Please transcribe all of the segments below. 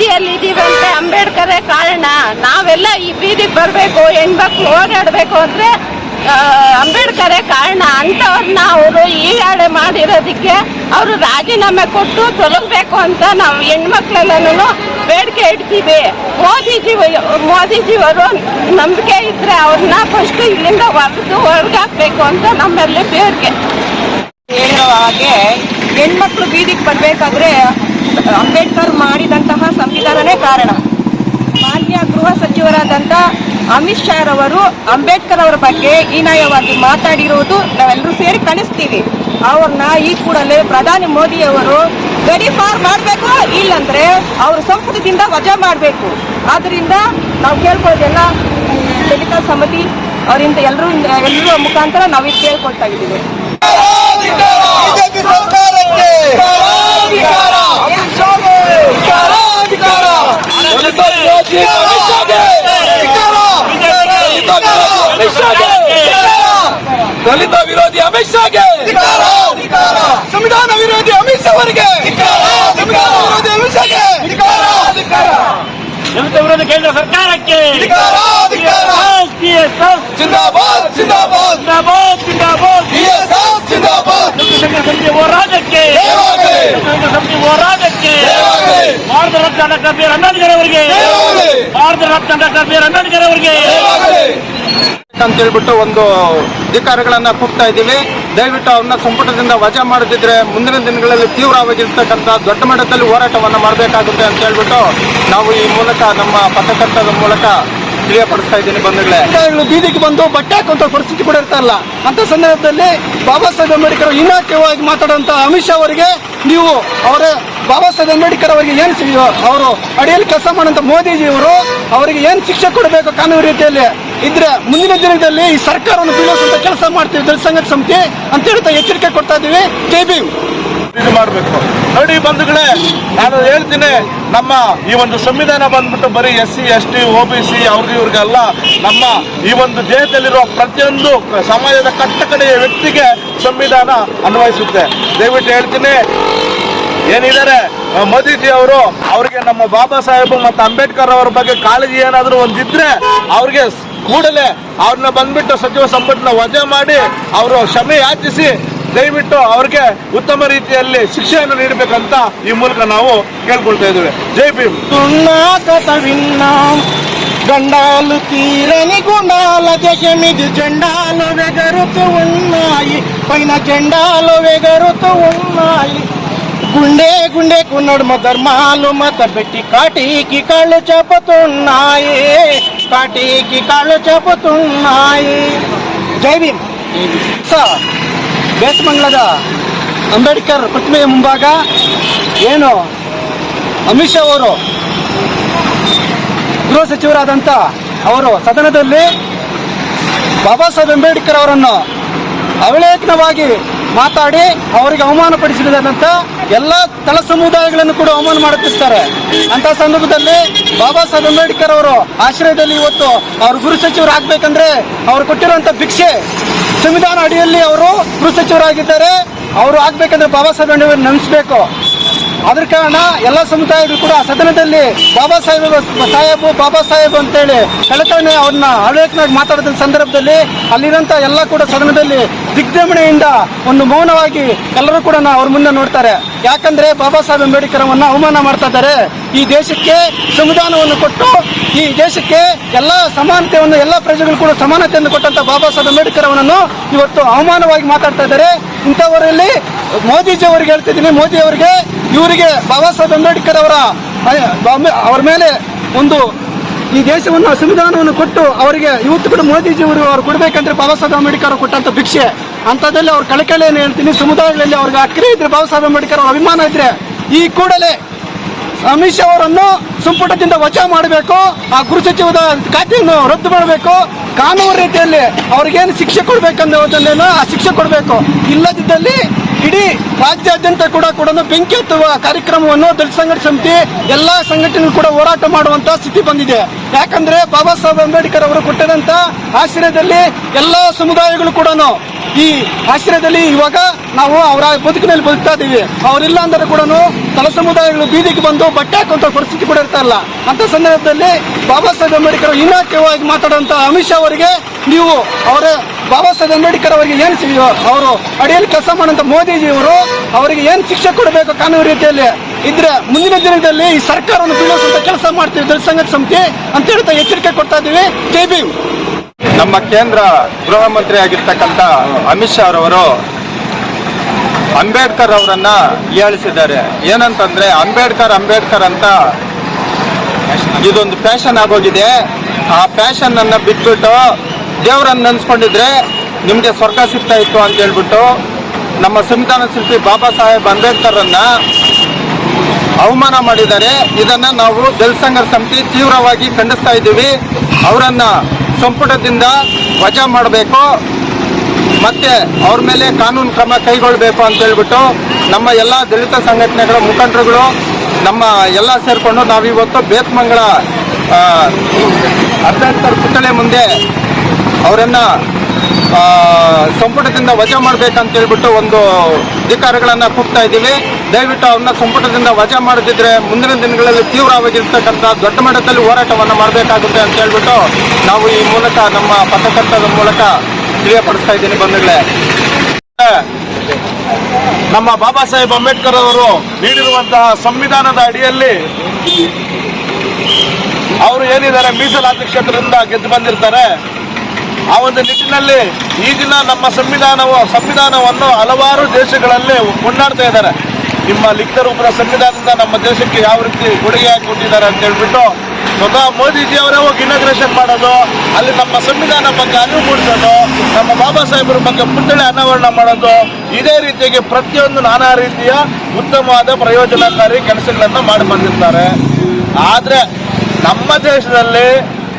ಸ್ಥಿತಿಯಲ್ಲಿ ಇದೀವಿ ಅಂತ ಅಂಬೇಡ್ಕರೇ ಕಾರಣ. ನಾವೆಲ್ಲ ಈ ಬೀದಿಗೆ ಬರಬೇಕು, ಹೆಣ್ಮಕ್ಳು ಓಡಾಡಬೇಕು ಅಂದ್ರೆ ಅಂಬೇಡ್ಕರೇ ಕಾರಣ. ಅಂತವ್ರನ್ನ ಅವರು ಈಗಾಡೆ ಮಾಡಿರೋದಕ್ಕೆ ಅವರು ರಾಜೀನಾಮೆ ಕೊಟ್ಟು ತೊಲಗಬೇಕು ಅಂತ ನಾವು ಹೆಣ್ಮಕ್ಳೆಲ್ಲನೂ ಬೇಡಿಕೆ ಇಡ್ತೀವಿ. ಮೋದಿಜಿ ಮೋದಿಜಿಯವರು ನಂಬಿಕೆ ಇದ್ರೆ ಅವ್ರನ್ನ ಫಸ್ಟ್ ಇಲ್ಲಿಂದ ಹೊರದು ಹೊರಗಾಕ್ಬೇಕು ಅಂತ ನಮ್ಮಲ್ಲಿ ಬೇಡಿಕೆ. ಹೇಳೋ ಹಾಗೆ ಹೆಣ್ಮಕ್ಳು ಬೀದಿಗೆ ಬರಬೇಕಾದ್ರೆ ಕಾರಣ. ಮಾನ್ಯ ಗೃಹ ಸಚಿವರಾದಂಥ ಅಮಿತ್ ಶಾ ರವರು ಅಂಬೇಡ್ಕರ್ ಅವರ ಬಗ್ಗೆ ಹೀನಾಯವಾಗಿ ಮಾತಾಡಿರುವುದು ನಾವೆಲ್ಲರೂ ಸೇರಿ ಕಣಿಸ್ತೀವಿ. ಅವ್ರನ್ನ ಈ ಕೂಡಲೇ ಪ್ರಧಾನಿ ಮೋದಿಯವರು ಗಡಿಪಾರ್ ಮಾಡಬೇಕು ಇಲ್ಲಂದ್ರೆ ಅವರು ಸಂಪುಟದಿಂದ ವಜಾ ಮಾಡಬೇಕು. ಆದ್ದರಿಂದ ನಾವು ಕೇಳ್ಕೊಳ್ಳೋದೆಲ್ಲ ದಲಿತ ಸಮಿತಿ ಅವರಿಂದ ಎಲ್ಲರೂ ಎಲ್ಲರೂ ಮುಖಾಂತರ ನಾವು ಇದು ಕೇಳ್ಕೊಳ್ತಾ ಇದ್ದೀವಿ. ದಲಿತ ವಿರೋಧಿ ಅಮಿತ್ ಶಾಗೆ ದಲಿತ ವಿರೋಧಿ ಅಮಿತ್ ಶಾಗೆ ಸಂವಿಧಾನ ವಿರೋಧಿ ಅಮಿತ್ ಶಾ ಅವರಿಗೆ ಸಂವಿಧಾನ ವಿರೋಧಿ ಅಮಿತ್ ಶಾಗೆ ದಲಿತ ವಿರೋಧ ಕೇಂದ್ರ ಸರ್ಕಾರಕ್ಕೆ ಜಿಂದಾಬಾದ್ ಜಿಂದಾಬಾದ್ ಜಿಂದಾಬಾದ್ ಜಿಂದಾಬಾದ್ ಬಿಎಸ್ಎಫ್ ಜಿಂದಾಬಾದ್ ಸಂಘ ಸಮಿತಿ ಹೋರಾಟಕ್ಕೆ ಸಮಿತಿ ಹೋರಾಟಕ್ಕೆ ಜಯವಾಗಲಿ. Bharat Ratna doctor B R Ambedkar ಅವರಿಗೆ ಜಯವಾಗಲಿ. Bharat Ratna doctor B R Ambedkar ಅವರಿಗೆ ಅಂತ ಹೇಳ್ಬಿಟ್ಟು ಒಂದು ಧಿಕಾರಗಳನ್ನ ಕೂಗ್ತಾ ಇದ್ದೀವಿ ದಯವಿಟ್ಟು ಅವ್ರನ್ನ ಸಂಪುಟದಿಂದ ವಜಾ ಮಾಡದಿದ್ರೆ ಮುಂದಿನ ದಿನಗಳಲ್ಲಿ ತೀವ್ರವಾಗಿರ್ತಕ್ಕಂಥ ದೊಡ್ಡ ಮಟ್ಟದಲ್ಲಿ ಹೋರಾಟವನ್ನು ಮಾಡಬೇಕಾಗುತ್ತೆ ಅಂತ ಹೇಳ್ಬಿಟ್ಟು ನಾವು ಈ ಮೂಲಕ ನಮ್ಮ ಪತ್ರಕರ್ತದ ಮೂಲಕ ತಿಳಿಯಪಡಿಸ್ತಾ ಇದ್ದೀನಿ ಬಂಧುಗಳೇ. ಬೀದಿಗೆ ಬಂದು ಬಟ್ಟೆ ಹಾಕುವಂತ ಪರಿಸ್ಥಿತಿ ಕೂಡ ಇರ್ತಾ ಇಲ್ಲ. ಅಂತ ಸಂದರ್ಭದಲ್ಲಿ ಬಾಬಾ ಸಾಹೇಬ್ ಅಂಬೇಡ್ಕರ್ ಇನಾಕ್ಯವಾಗಿ ಮಾತಾಡುವಂತ ಅಮಿತ್ ಶಾ ಅವರಿಗೆ ನೀವು ಅವರ ಬಾಬಾ ಸಾಹೇಬ್ ಅಂಬೇಡ್ಕರ್ ಅವರಿಗೆ ಏನ್ ಅವರು ಅಡಿಯಲ್ಲಿ ಕೆಲಸ ಮಾಡುವಂತ ಮೋದಿಜಿ ಅವರು ಅವರಿಗೆ ಏನ್ ಶಿಕ್ಷೆ ಕೊಡಬೇಕು ಕಾನೂನು ರೀತಿಯಲ್ಲಿ ಇದ್ರೆ ಮುಂದಿನ ದಿನದಲ್ಲಿ ಈ ಸರ್ಕಾರವನ್ನು ಬೀಳಿಸುವಂತ ಕೆಲಸ ಮಾಡ್ತೀವಿ ದಲಿತ ಸಂಘಟ ಸಮಿತಿ ಅಂತ ಹೇಳ್ತಾ ಎಚ್ಚರಿಕೆ ಕೊಡ್ತಾ ಇದ್ದೀವಿ. ಜೈ ಇದು ಮಾಡಬೇಕು. ನೋಡಿ ಬಂಧುಗಳೇ, ನಾನು ಹೇಳ್ತೀನಿ, ನಮ್ಮ ಈ ಒಂದು ಸಂವಿಧಾನ ಬಂದ್ಬಿಟ್ಟು ಬರೀ S C, S T O B C, ಅವ್ರಿಗೆ ಇವ್ರಿಗೆಲ್ಲ ನಮ್ಮ ಈ ಒಂದು ದೇಶದಲ್ಲಿರುವ ಪ್ರತಿಯೊಂದು ಸಮಾಜದ ಕಟ್ಟಕಡೆಯ ವ್ಯಕ್ತಿಗೆ ಸಂವಿಧಾನ ಅನ್ವಯಿಸುತ್ತೆ. ದಯವಿಟ್ಟು ಹೇಳ್ತೀನಿ, ಏನಿದ್ದಾರೆ ಮೋದಿಜಿ ಅವರು, ಅವರಿಗೆ ನಮ್ಮ ಬಾಬಾ ಸಾಹೇಬ್ ಮತ್ತು ಅಂಬೇಡ್ಕರ್ ಅವರ ಬಗ್ಗೆ ಕಾಳಜಿ ಏನಾದರೂ ಒಂದಿದ್ರೆ ಅವ್ರಿಗೆ ಕೂಡಲೇ ಅವ್ರನ್ನ ಬಂದ್ಬಿಟ್ಟು ಸಚಿವ ಸಂಪುಟನ ವಜಾ ಮಾಡಿ, ಅವರು ಕ್ಷಮೆ ಯಾಚಿಸಿ ದಯವಿಟ್ಟು ಅವ್ರಿಗೆ ಉತ್ತಮ ರೀತಿಯಲ್ಲಿ ಶಿಕ್ಷೆಯನ್ನು ನೀಡಬೇಕಂತ ಈ ಮೂಲಕ ನಾವು ಕೇಳ್ಕೊಳ್ತಾ ಇದ್ದೇವೆ ಜೈ ಭೀಮ್ విన్నాం గండాలు తీరని గుండాల దేశమిది జెండాలు వెగరుతూ ఉన్నాయి పైన జెండాలు వెగరుతూ ఉన్నాయి గుండె గుండెకు నడుమ ధర్మాలు మత పెట్టి కాటికి కాళ్ళు చెప్పుతున్నాయి కాటికి కాళ్ళు చెప్పుతున్నాయి జై భీమ్ ಸರ್ ಬೇಸಮಂಗಲದ ಅಂಬೇಡ್ಕರ್ ಪ್ರತಿಮೆಯ ಮುಂಭಾಗ ಏನು ಅಮಿತ್ ಶಾ ಅವರು ಗೃಹ ಸಚಿವರಾದಂಥ ಅವರು ಸದನದಲ್ಲಿ ಬಾಬಾ ಸಾಹೇಬ್ ಅಂಬೇಡ್ಕರ್ ಅವರನ್ನು ಅವಲೇಖನವಾಗಿ ಮಾತಾಡಿ ಅವರಿಗೆ ಅವಮಾನಪಡಿಸಿದಂತ ಎಲ್ಲ ತಳ ಸಮುದಾಯಗಳನ್ನು ಕೂಡ ಅವಮಾನ ಮಾಡುತ್ತಿರ್ತಾರೆ. ಅಂತ ಸಂದರ್ಭದಲ್ಲಿ ಬಾಬಾ ಸಾಹೇಬ್ ಅಂಬೇಡ್ಕರ್ ಅವರು ಆಶ್ರಯದಲ್ಲಿ ಇವತ್ತು ಅವರು ಗೃಹ ಸಚಿವರು ಆಗ್ಬೇಕಂದ್ರೆ ಅವರು ಕೊಟ್ಟಿರುವಂತ ಭಿಕ್ಷೆ ಸಂವಿಧಾನ ಅಡಿಯಲ್ಲಿ ಅವರು ಗೃಹ ಸಚಿವರಾಗಿದ್ದಾರೆ. ಅವರು ಆಗ್ಬೇಕಂದ್ರೆ ಬಾಬಾ ಸಾಹೇಬ್ ನೆನೆಸ್ಬೇಕು. ಅದ್ರ ಕಾರಣ ಎಲ್ಲ ಸಮುದಾಯಗಳು ಕೂಡ ಸದನದಲ್ಲಿ ಬಾಬಾ ಸಾಹೇಬ್ ಸಾಹೇಬು, ಬಾಬಾ ಸಾಹೇಬ್ ಅಂತೇಳಿ ಕಳೆತಾನೆ ಅವ್ರನ್ನ ಆಡಳಿತನಾಗಿ ಮಾತಾಡಿದ ಸಂದರ್ಭದಲ್ಲಿ ಅಲ್ಲಿರೋಂಥ ಎಲ್ಲ ಕೂಡ ಸದನದಲ್ಲಿ ದಿಗ್ಭ್ರಮಣೆಯಿಂದ ಒಂದು ಮೌನವಾಗಿ ಎಲ್ಲರೂ ಕೂಡ ಅವ್ರ ಮುಂದೆ ನೋಡ್ತಾರೆ. ಯಾಕಂದ್ರೆ ಬಾಬಾ ಸಾಹೇಬ್ ಅಂಬೇಡ್ಕರ್ ಅವನ್ನ ಅವಮಾನ ಮಾಡ್ತಾ ಇದ್ದಾರೆ. ಈ ದೇಶಕ್ಕೆ ಸಂವಿಧಾನವನ್ನು ಕೊಟ್ಟು, ಈ ದೇಶಕ್ಕೆ ಎಲ್ಲ ಸಮಾನತೆಯನ್ನು, ಎಲ್ಲ ಪ್ರಜೆಗಳು ಕೂಡ ಸಮಾನತೆಯನ್ನು ಕೊಟ್ಟಂತ ಬಾಬಾ ಸಾಹೇಬ್ ಅಂಬೇಡ್ಕರ್ ಅವರನ್ನು ಇವತ್ತು ಅವಮಾನವಾಗಿ ಮಾತಾಡ್ತಾ ಇದ್ದಾರೆ. ಇಂಥವರಲ್ಲಿ ಮೋದಿಜಿ ಅವರಿಗೆ ಹೇಳ್ತಿದ್ದೀನಿ. ಮೋದಿ ಅವರಿಗೆ, ಇವರಿಗೆ ಬಾಬಾ ಸಾಹೇಬ್ ಅಂಬೇಡ್ಕರ್ ಅವರ ಅವರ ಮೇಲೆ ಒಂದು ಈ ದೇಶವನ್ನು ಸಂವಿಧಾನವನ್ನು ಕೊಟ್ಟು ಅವರಿಗೆ ಇವತ್ತು ಕೂಡ ಮೋದಿಜಿ ಅವರು ಕೊಡಬೇಕಂದ್ರೆ ಬಾಬಾ ಸಾಹೇಬ್ ಅಂಬೇಡ್ಕರ್ ಕೊಟ್ಟಂತ ಭಿಕ್ಷೆ. ಅಂಥದ್ದಲ್ಲಿ ಅವ್ರ ಕಳಕಳಿಯನ್ನು ಹೇಳ್ತೀನಿ, ಸಮುದಾಯಗಳಲ್ಲಿ ಅವ್ರಿಗೆ ಅಕ್ರಿ ಇದ್ರೆ ಬಾಬಾ ಸಾಹೇಬ್ ಅಂಬೇಡ್ಕರ್ ಅವ್ರ ಅಭಿಮಾನ ಇದ್ರೆ ಈ ಕೂಡಲೇ ಅಮಿತ್ ಶಾ ಅವರನ್ನು ಸಂಪುಟದಿಂದ ವಜಾ ಮಾಡಬೇಕು, ಆ ಗೃಹ ಸಚಿವದ ಖಾತೆಯನ್ನು ರದ್ದು ಮಾಡಬೇಕು. ಕಾನೂನು ರೀತಿಯಲ್ಲಿ ಅವ್ರಿಗೇನು ಶಿಕ್ಷೆ ಕೊಡಬೇಕನ್ನೋದನ್ನೇನು ಆ ಶಿಕ್ಷೆ ಕೊಡಬೇಕು. ಇಲ್ಲದಿದ್ದಲ್ಲಿ ಇಡೀ ರಾಜ್ಯಾದ್ಯಂತ ಕೂಡ ಕೂಡ ಬೆಂಕಿ ಹತ್ತುವ ಕಾರ್ಯಕ್ರಮವನ್ನು ದಲಿತ ಸಂಘಟನೆ ಸಮಿತಿ, ಎಲ್ಲಾ ಸಂಘಟನೆಗಳು ಕೂಡ ಹೋರಾಟ ಮಾಡುವಂತ ಸ್ಥಿತಿ ಬಂದಿದೆ. ಯಾಕಂದ್ರೆ ಬಾಬಾ ಸಾಹೇಬ್ ಅಂಬೇಡ್ಕರ್ ಅವರು ಕೊಟ್ಟಿದಂತ ಆಶ್ರಯದಲ್ಲಿ ಎಲ್ಲಾ ಸಮುದಾಯಗಳು ಕೂಡ ಈ ಆಶ್ರಯದಲ್ಲಿ ಇವಾಗ ನಾವು ಅವರ ಬದುಕಿನಲ್ಲಿ ಬದುಕ್ತಾ ಇದ್ದೀವಿ. ಅವರಿಲ್ಲ ಅಂದ್ರೆ ಕೂಡ ತಲ ಸಮುದಾಯಗಳು ಬೀದಿಗೆ ಬಂದು ಬಟ್ಟೆ ಹಾಕುವಂತ ಪರಿಸ್ಥಿತಿ ಕೂಡ ಇರ್ತಾ ಇಲ್ಲ ಅಂತ ಸಂದರ್ಭದಲ್ಲಿ ಬಾಬಾ ಸಾಹೇಬ್ ಅಂಬೇಡ್ಕರ್ ಇನಾಕ್ಯವಾಗಿ ಮಾತಾಡುವಂತ ಅಮಿತ್ ಶಾ ಅವರಿಗೆ ನೀವು ಅವರ ಬಾಬಾ ಸಾಹೇಬ್ ಅಂಬೇಡ್ಕರ್ ಅವರಿಗೆ ಏನು ಅವರು ಅಡಿಯಲ್ಲಿ ಕೆಲಸ ಮಾಡುವಂತ ಮೋದಿಜಿಯವರು ಅವರಿಗೆ ಏನು ಶಿಕ್ಷೆ ಕೊಡಬೇಕು ಕಾನೂನು ರೀತಿಯಲ್ಲಿ ಇದ್ರೆ ಮುಂದಿನ ದಿನದಲ್ಲಿ ಈ ಸರ್ಕಾರವನ್ನು ಬೀಳಿಸುವಂತ ಕೆಲಸ ಮಾಡ್ತೀವಿ, ದಲಿತ ಸಂಘ ಸಮಿತಿ ಅಂತ ಹೇಳ್ತಾ ಎಚ್ಚರಿಕೆ ಕೊಡ್ತಾ ಇದ್ದೀವಿ. ಜೈ ಭೀಮ್. ನಮ್ಮ ಕೇಂದ್ರ ಗೃಹ ಮಂತ್ರಿ ಆಗಿರ್ತಕ್ಕಂಥ ಅಮಿತ್ ಶಾ ರವರು ಅಂಬೇಡ್ಕರ್ ಅವರನ್ನ ಹೇಳಿಸಿದ್ದಾರೆ ಏನಂತಂದ್ರೆ ಅಂಬೇಡ್ಕರ್ ಅಂಬೇಡ್ಕರ್ ಅಂತ ಇದೊಂದು ಫ್ಯಾಷನ್ ಆಗೋಗಿದೆ. ಆ ಫ್ಯಾಷನ್ ಅನ್ನ ಬಿಟ್ಬಿಟ್ಟು ದೇವರನ್ನ ನೆನ್ಸ್ಕೊಂಡಿದ್ರೆ ನಿಮ್ಗೆ ಸ್ವರ್ಗ ಸಿಗ್ತಾ ಇತ್ತು ಅಂತ ಹೇಳ್ಬಿಟ್ಟು ನಮ್ಮ ಸಂವಿಧಾನ ಶಿಲ್ಪಿ ಬಾಬಾ ಸಾಹೇಬ್ ಅಂಬೇಡ್ಕರ್ ಅನ್ನ ಅವಮಾನ ಮಾಡಿದ್ದಾರೆ. ಇದನ್ನ ನಾವು ದಲಿತ ಸಮಿತಿ ತೀವ್ರವಾಗಿ ಖಂಡಿಸ್ತಾ ಇದ್ದೀವಿ. ಅವರನ್ನ ಸಂಪುಟದಿಂದ ವಜಾ ಮಾಡಬೇಕು. ಮತ್ತೆ ಅವ್ರ ಮೇಲೆ ಕಾನೂನು ಕ್ರಮ ಕೈಗೊಳ್ಳಬೇಕು ಅಂತ ಹೇಳ್ಬಿಟ್ಟು ನಮ್ಮ ಎಲ್ಲ ದಲಿತ ಸಂಘಟನೆಗಳ ಮುಖಂಡರುಗಳು ನಮ್ಮ ಎಲ್ಲ ಸೇರಿಕೊಂಡು ನಾವಿವತ್ತು ಬೇತ್ಮಂಗಳ ಆ, ಪುತ್ಥಳೆ ಮುಂದೆ ಅವರನ್ನ ಸಂಪುಟದಿಂದ ವಜಾ ಮಾಡಬೇಕಂತ ಹೇಳ್ಬಿಟ್ಟು ಒಂದು ಅಧಿಕಾರಿಗಳನ್ನು ಕೂಗ್ತಾ ಇದ್ದೀವಿ. ದಯವಿಟ್ಟು ಅವ್ರನ್ನ ಸಂಪುಟದಿಂದ ವಜಾ ಮಾಡದಿದ್ರೆ ಮುಂದಿನ ದಿನಗಳಲ್ಲಿ ತೀವ್ರವಾಗಿರ್ತಕ್ಕಂಥ ದೊಡ್ಡ ಮಟ್ಟದಲ್ಲಿ ಹೋರಾಟವನ್ನು ಮಾಡಬೇಕಾಗುತ್ತೆ ಅಂತ ಹೇಳ್ಬಿಟ್ಟು ನಾವು ಈ ಮೂಲಕ ನಮ್ಮ ಪತ್ರಕರ್ತದ ಮೂಲಕ ತಿಳಿಯಪಡಿಸ್ತಾ ಇದ್ದೀನಿ ಬಂಧುಗಳೇ. ನಮ್ಮ ಬಾಬಾ ಸಾಹೇಬ್ ಅಂಬೇಡ್ಕರ್ ಅವರು ನೀಡಿರುವಂತಹ ಸಂವಿಧಾನದ ಅಡಿಯಲ್ಲಿ ಅವರು ಏನಿದ್ದಾರೆ, ಮೀಸಲಾತಿ ಕ್ಷೇತ್ರದಿಂದ ಗೆದ್ದು ಬಂದಿರ್ತಾರೆ. ಆ ಒಂದು ನಿಟ್ಟಿನಲ್ಲಿ ಈ ದಿನ ನಮ್ಮ ಸಂವಿಧಾನವು, ಸಂವಿಧಾನವನ್ನು ಹಲವಾರು ದೇಶಗಳಲ್ಲಿ ಕೊಂಡಾಡ್ತಾ ಇದ್ದಾರೆ. ನಿಮ್ಮ ಲಿಖಿತ ರೂಪದ ಸಂವಿಧಾನದಿಂದ ನಮ್ಮ ದೇಶಕ್ಕೆ ಯಾವ ರೀತಿ ಕೊಡುಗೆ ಕೊಟ್ಟಿದ್ದಾರೆ ಅಂತ ಹೇಳ್ಬಿಟ್ಟು ಸ್ವತಃ ಮೋದಿಜಿ ಅವರೇ ಹೋಗಿ ಇನಾಗ್ರೇಷನ್ ಮಾಡೋದು, ಅಲ್ಲಿ ನಮ್ಮ ಸಂವಿಧಾನ ಬಗ್ಗೆ ಅರಿವು ಮೂಡಿಸೋದು ನಮ್ಮ ಬಾಬಾ ಸಾಹೇಬರ ಬಗ್ಗೆ ಪುತ್ಥಳಿ ಅನಾವರಣ ಮಾಡೋದು, ಇದೇ ರೀತಿಯಾಗಿ ಪ್ರತಿಯೊಂದು ನಾನಾ ರೀತಿಯ ಉತ್ತಮವಾದ ಪ್ರಯೋಜನಕಾರಿ ಕೆಲಸಗಳನ್ನು ಮಾಡಿ ಬಂದಿರ್ತಾರೆ. ಆದರೆ ನಮ್ಮ ದೇಶದಲ್ಲಿ,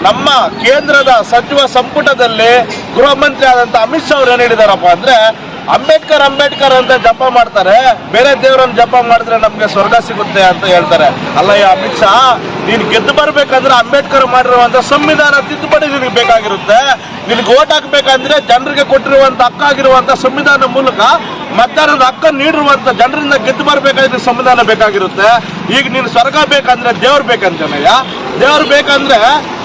ನಮ್ಮ ಕೇಂದ್ರದ ಸಚಿವ ಸಂಪುಟದಲ್ಲಿ ಗೃಹ ಮಂತ್ರಿ ಅಮಿತ್ ಶಾ ಅವ್ರು ಏನ್ ಹೇಳಿದಾರಪ್ಪ ಅಂದ್ರೆ ಅಂಬೇಡ್ಕರ್ ಅಂಬೇಡ್ಕರ್ ಅಂತ ಜಪ ಮಾಡ್ತಾರೆ. ಬೇರೆ ದೇವರನ್ನ ಜಪ ಮಾಡಿದ್ರೆ ನಮ್ಗೆ ಸ್ವರ್ಗ ಸಿಗುತ್ತೆ ಅಂತ ಹೇಳ್ತಾರೆ. ಅಲ್ಲಯ್ಯ ಅಮಿತ್ ಶಾ, ನೀನ್ ಗೆದ್ದು ಬರ್ಬೇಕಂದ್ರೆ ಅಂಬೇಡ್ಕರ್ ಮಾಡಿರುವಂತ ಸಂವಿಧಾನ ತಿದ್ದುಪಡಿ ನಿನಗೆ ಬೇಕಾಗಿರುತ್ತೆ. ನಿನಗೆ ಓಟ್ ಹಾಕ್ಬೇಕಂದ್ರೆ ಜನರಿಗೆ ಕೊಟ್ಟಿರುವಂತ ಹಕ್ಕಾಗಿರುವಂತ ಸಂವಿಧಾನ ಮೂಲಕ ಮತದಾರರ ಹಕ್ಕ ನೀಡಿರುವಂತ ಜನರಿಂದ ಗೆದ್ದು ಬರ್ಬೇಕಾದ್ರೆ ಸಂವಿಧಾನ ಬೇಕಾಗಿರುತ್ತೆ. ಈಗ ನೀನು ಸ್ವರ್ಗ ಬೇಕಂದ್ರೆ ದೇವ್ರು ಬೇಕಂತನಯ್ಯ? ದೇವ್ರು ಬೇಕಂದ್ರೆ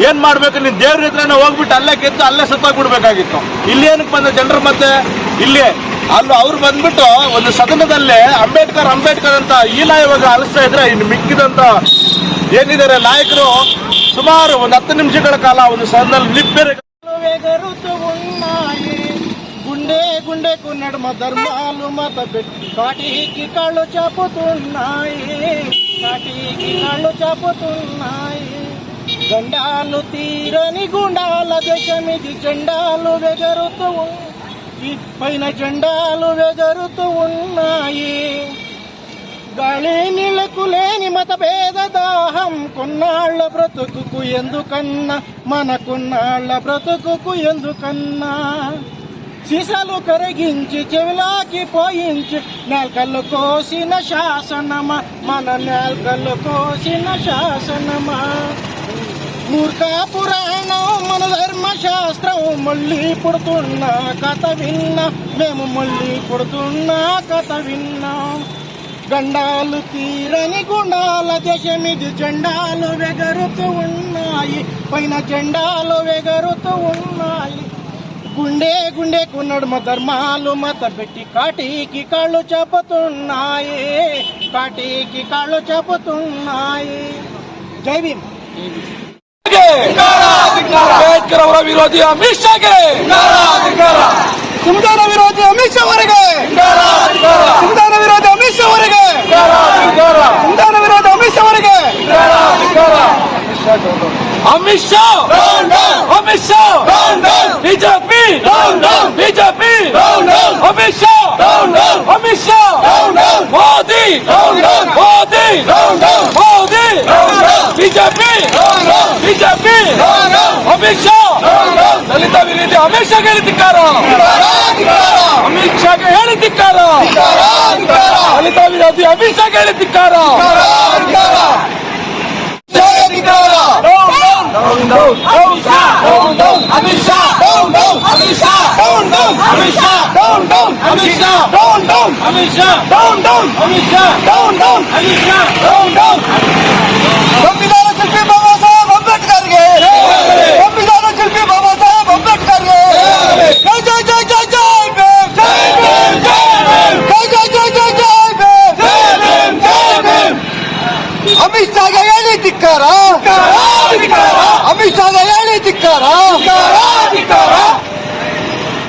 ಏನ್ ಮಾಡ್ಬೇಕು? ನೀನ್ ದೇವ್ರ ಹತ್ರನೇ ಹೋಗ್ಬಿಟ್ಟು ಅಲ್ಲೇ ಗೆದ್ದು ಅಲ್ಲೇ ಸತ್ತಾಗ್ಬಿಡ್ಬೇಕಾಗಿತ್ತು. ಇಲ್ಲಿ ಏನಕ್ಕೆ ಬಂದ ಜನರು ಮತ್ತೆ ಇಲ್ಲಿ ಅಲ್ಲೂ ಅವ್ರು ಬಂದ್ಬಿಟ್ಟು ಒಂದು ಸದನದಲ್ಲೇ ಅಂಬೇಡ್ಕರ್ ಅಂಬೇಡ್ಕರ್ ಅಂತ ಈಲಾಯವಾಗ ಅಲಿಸ್ತಾ ಇದ್ರೆ ಇನ್ನು ಮಿಕ್ಕಿದಂತ ಏನಿದ್ದಾರೆ ನಾಯಕರು ಸುಮಾರು ಒಂದು ಹತ್ತು ನಿಮಿಷಗಳ ಕಾಲ ಒಂದು ಸದನದಲ್ಲಿ ನಿಬ್ಬೆರೆ వేగరుతూ ఉన్నాయి గుండె గుండెకు నడుమ ధర్మాలు మత పెట్టి కాటికి కళ్ళు చెప్పుతున్నాయి కాటికి కళ్ళు చెప్పుతున్నాయి గండాలు తీరని గుండాల దేశమిది జెండాలు వెగరుతూ ఉన్- ఈ పైన జెండాలు వెగరుతూ ఉన్నాయి. గాలి నీళ్ళకు లేని మతభేద దాహం కొన్నాళ్ళ బ్రతుకుకు ఎందుకన్నా? మనకున్నాళ్ళ బ్రతుకుకు ఎందుకన్నా? సీసాలు కరిగించి చెవిలాకి పోయించి నేల్కల్లు కోసిన శాసనమా? మన నేల్కల్లు కోసిన శాసనమా? మూర్ఖ పురాణం మన ధర్మశాస్త్రం మళ్ళీ పుడుతున్న కథ విన్నా. మేము మళ్ళీ పుడుతున్న కథ విన్నాం. గండాలు తీరని గుండాల దశమిది జెండాలు వెగరుతూ ఉన్నాయి. పైన జెండాలు వెగరుతూ ఉన్నాయి. గుండె గుండెకు నడుమ ధర్మాలు మత పెట్టి కాటికి కాళ్ళు చెప్పుతున్నాయి కాటికి కాళ్ళు చెప్పుతున్నాయి జై భీమ్. ಅಂಬೇಡ್ಕರ್ ಅವರ ವಿರೋಧಿ ಅಮಿತ್ ಶಾಗೆ ಸಂವಿಧಾನ ವಿರೋಧಿ ಅಮಿತ್ ಶಾ ಅವರಿಗೆ ಸಂವಿಧಾನ ವಿರೋಧಿ ಅಮಿತ್ ಶಾ ಅವರಿಗೆ ಸಂವಿಧಾನ ವಿರೋಧಿ ಅಮಿತ್ ಶಾ ಅವರಿಗೆ Amit Shah Amit Shah BJP BJP Amit Shah Amit Shah Modi Modi Modi Modi BJP! BJP! Amit Shah! Dalit ವಿರೋಧಿ ಅಮಿತ್ ಶಾಗೆ ಹೇಳಿದ್ದಿಕ್ಕಾರ ಅಮಿತ್ ಶಾಗೆ ಹೇಳಿದ್ದಿಕ್ಕಾರ ದಲಿತ ವಿರೋಧಿ ಅಮಿತ್ ಶಾಗೆ ಹೇಳಿದ್ದಿಕ್ಕಾರ ಅಮಿತ್ ಶಾ! ಅಮಿತ್ ಶಾ! ಅಮಿತ್ ಶಾ! ಅಮಿತ್ ಶಾ! ಅಮಿತ್ ಶಾ! ಅಮಿತ್ ಶಾ! ಅಮಿತ್ ಶಾ! ಸಂವಿಧಾನ ಶಿಲ್ಪಿ ಬಾಬಾ